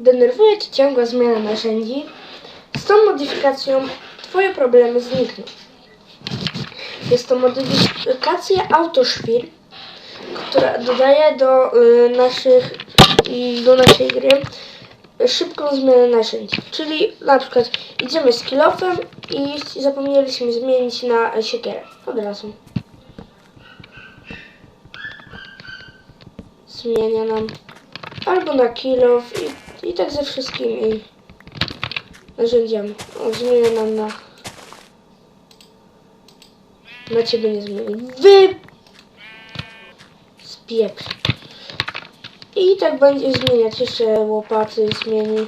Denerwuje Cię ciągła zmiana narzędzi? Z tą modyfikacją Twoje problemy znikną. Jest to modyfikacja Autoszpil, która dodaje do y, naszych y, do naszej gry szybką zmianę narzędzi. Czyli na przykład idziemy z kilofem i zapomnieliśmy zmienić na siekierę. Od razu. Zmienia nam albo na kilof i, i tak ze wszystkimi narzędziami. O, zmienia nam na na ciebie nie zmieni. Wy spieprz. I tak będzie zmieniać. Jeszcze łopaty zmieni.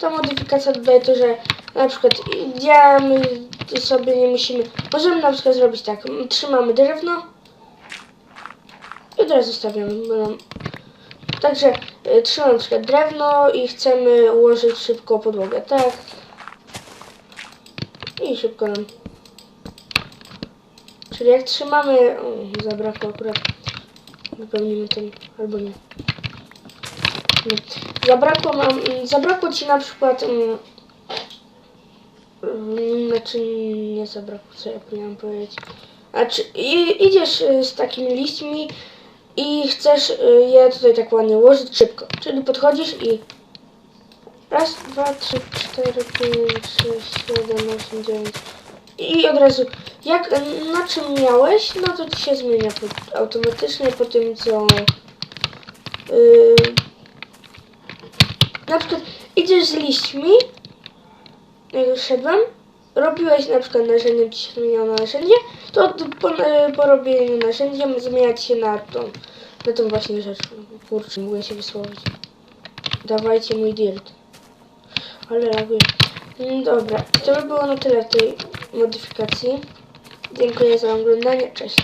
Ta modyfikacja dodaje to, że na przykład idziemy sobie nie musimy. Możemy na przykład zrobić tak. Trzymamy drewno i od razu stawiamy. bo nam- Także y, trzymamy na drewno i chcemy ułożyć szybko podłogę. Tak. I szybko nam. Czyli jak trzymamy. O, zabrakło akurat. Wypełnimy ten albo nie. nie. Zabrakło nam. Zabrakło ci na przykład. mm, Znaczy nie zabrakło, co ja powinienem powiedzieć. Znaczy idziesz y, z takimi liśćmi i chcesz y, je tutaj tak ładnie ułożyć szybko. Czyli podchodzisz i raz, dwa, trzy, cztery, pięć, sześć, siedem, osiem, dziewięć. I od razu, jak na czym miałeś, no to ci się zmienia po, automatycznie po tym, co. Yy, na przykład idziesz z liśćmi, jak już szedłem, robiłeś na przykład narzędziem, ci się zmieniało na narzędzie, to po, yy, po robieniu narzędziem zmieniać się na tą, na tą właśnie rzecz. Kurczę, mogę się wysłowić. Dawajcie mój dirt. Ale reaguję. Mm, Dobra, to by było na tyle w tej modyfikacji. Dziękuję za oglądanie, cześć.